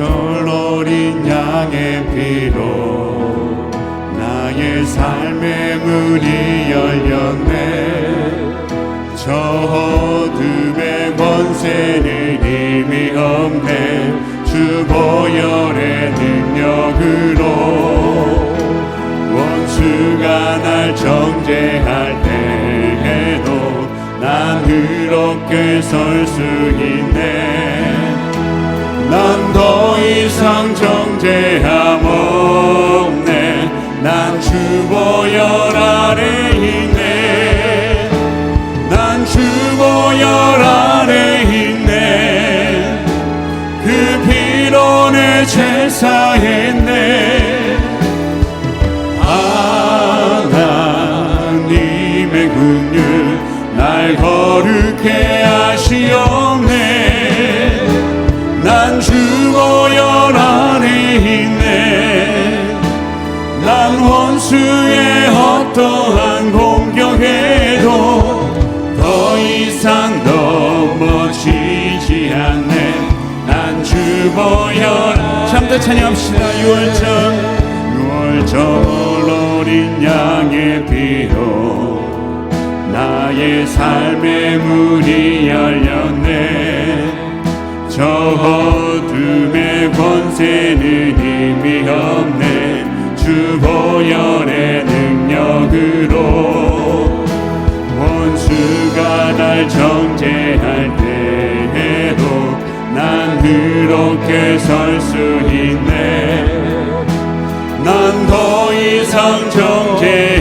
절 어린 양의 피로 나의 삶의 문이 열렸네. 저 어둠의 권세는 힘이 없네. 주 보혈의 능력으로 원수가 날 정죄할 때에도 난 그렇게 설 수 있네 난 더 이상 정죄함 없네. 난 주보혈 아래 있네. 난 주보혈 아래 있네. 그 피로 내 제사 난 주보혈 참도 찬양합시다. 6월절 6월절 어린 양의 피로 나의 삶의 문이 열렸네. 저 어둠의 권세는 힘이 없네. 주 보혈의 능력으로 원수가 날정 그렇게 설 수 있네. 난 더 이상 정죄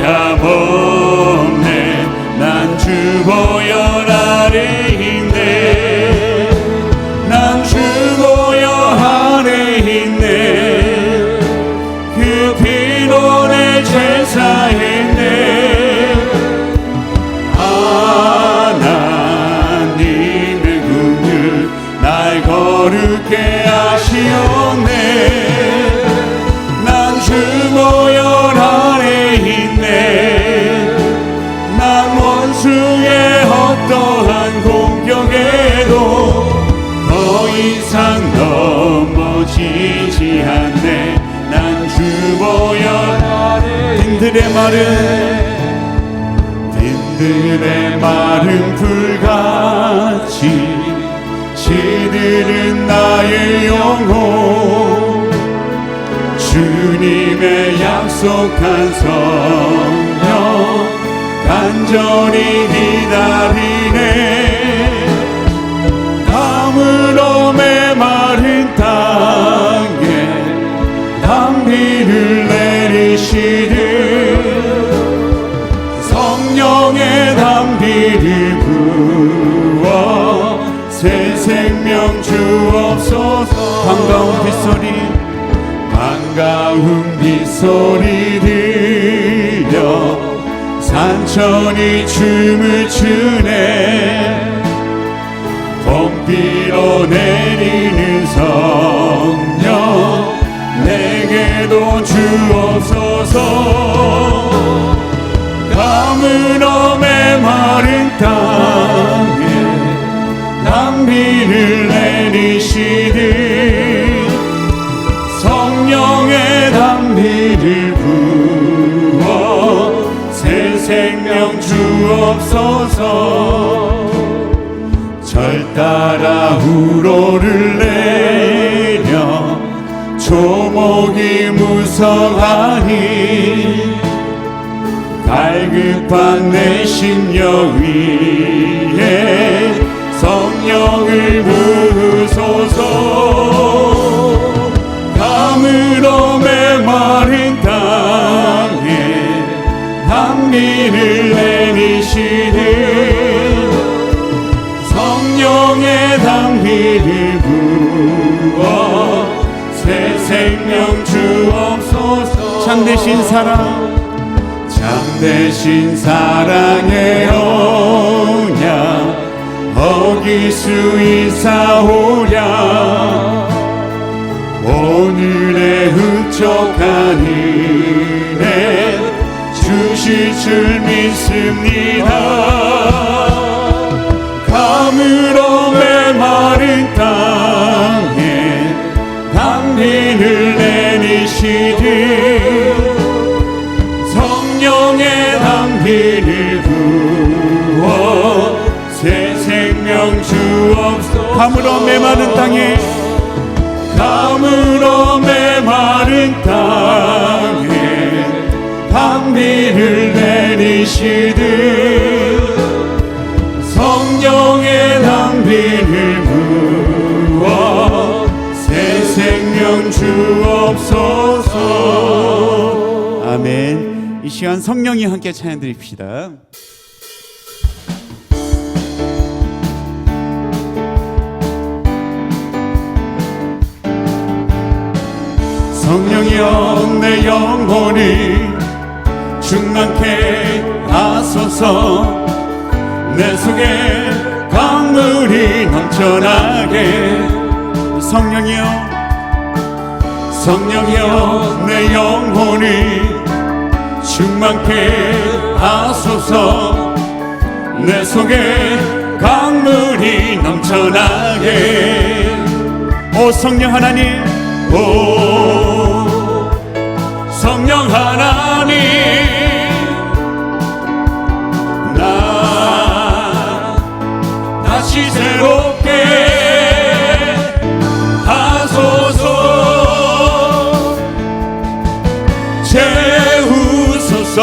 딘들의 말은 딘들의 말은 불같이 시들은 나의 영혼. 주님의 약속한 성령 간절히 기다리네 주옵소서 반가운 빗소리 반가운 빗소리 들려. 산천이 춤을 추네. 봄비로 내리는 생명 주옵소서. 절 따라 우로를 내려 조목이 무성하니 갈급한 내 심령 위에 성령을 부으소서. 가물어 메마른 땅에 담비를 성령의 담비를 부어 새 생명 주옵소서. 참되신 사랑. 참되신 사랑의 언약 어길 수 있사오랴 줄 믿습니다. 가물어 메마른 땅에 내리시듯 성령의 담비를 부어 새 생명 주옵소서. 가물어 메마른 땅에. 가물어 메마른 땅에 담비를 내리시듯 성령의 담비를 부어 새 생명 주옵소서 아멘. 이 시간 성령이 함께 찬양 드립시다. 성령이여 내 영혼이 충만케 하소서 내 속에 강물이 넘쳐나게. 성령이여 성령이여 내 영혼이 충만케 하소서 내 속에 강물이 넘쳐나게. 오 성령 하나님 오 성령 하나님 다시 새롭게 하소서. 채우소서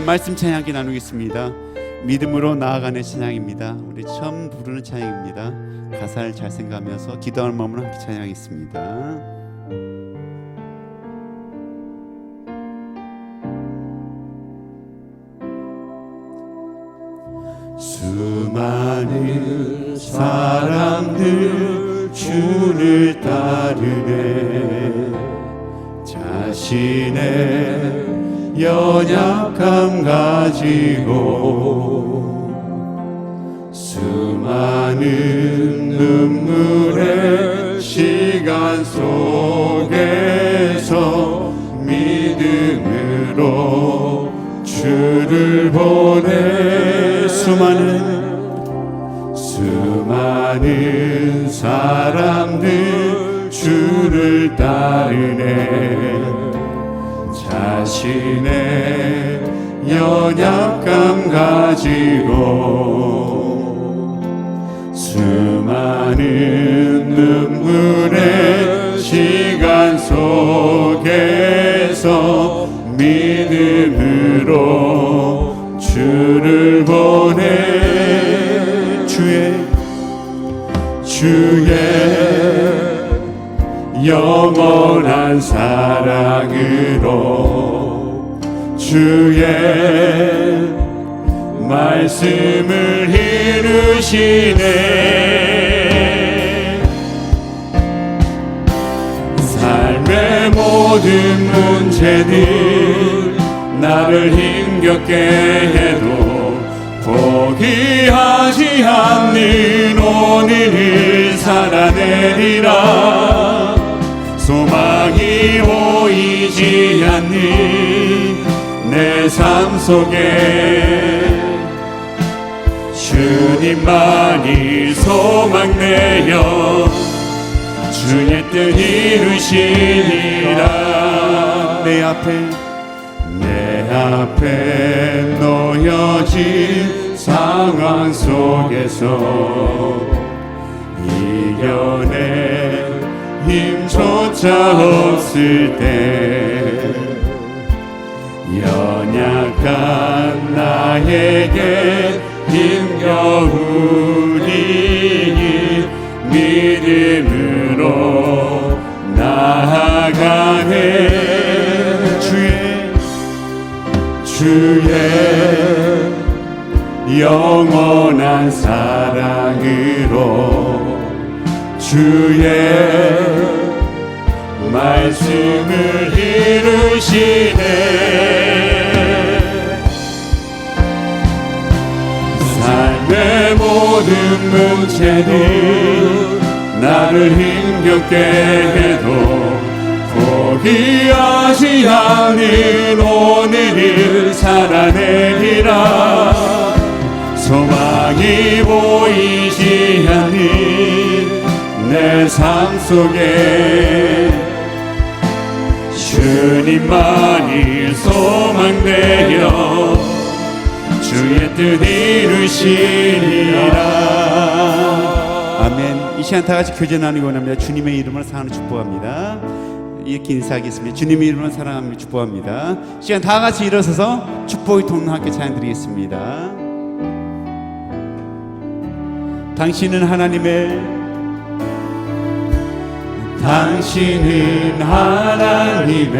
시간 말씀 찬양 함께 나누겠습니다. 믿음으로 나아가는 찬양입니다. 우리 처음 부르는 찬양입니다. 가사를 잘 생각하면서 기도하는 마음으로 함께 찬양하겠습니다. 수많은 사람들 주를 따르네 자신의 연약함 가지고 수많은 눈물의 시간 속에서 믿음으로 주를 보내 수많은 수많은 사람들 주를 따르네 자신의 연약감 가지고 수많은 눈물의 시간 속에서 믿음으로 주를 보내. 주의 주의 영원한 사랑으로 주의 말씀을 이루시네. 삶의 모든 문제들 나를 힘겹게 해도 포기하지 않는 오늘을 살아내리라. 소망이 보이지 않는 내 삶 속에 주님만이 소망 내어 주의 뜻 이루시리라. 내 앞에 내 앞에 놓여진 상황 속에서 이겨낼 힘조차 없을 때 연약한 나에게 힘겨우니 믿음으로 나아가네. 주의 주의 영원한 사랑으로 주의 말씀을 이루시네 모든 문제들 나를 힘겹게 해도 포기하지 않는 오늘을 살아내리라. 소망이 보이지 않는 내 삶 속에 주님만이 소망되어 주의 뜻 이루시리라 아멘. 이 시간 다 같이 교제 나누기 원합니다. 주님의 이름으로 사랑을 축복합니다. 이렇게 인사하겠습니다. 주님의 이름으로 사랑합니다. 축복합니다. 이 시간 다 같이 일어서서 축복의 통로 함께 찬양 드리겠습니다. 당신은 하나님의 당신은 하나님의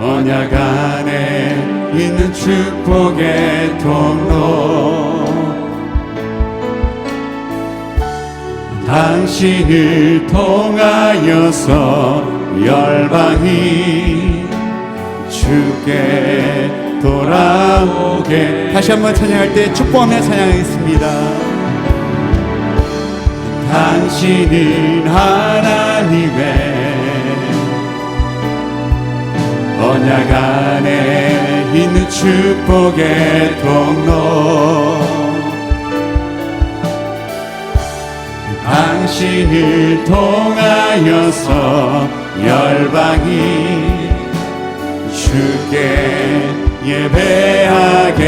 언약 안에 있는 축복의 통로 당신을 통하여서 열방이 주께 돌아오게 다시 한번 찬양할 때 축복하며 찬양하겠습니다. 당신은 하나님의 언약 안에 있는 축복의 통로. 당신을 통하여서 열방이 주께 예배하게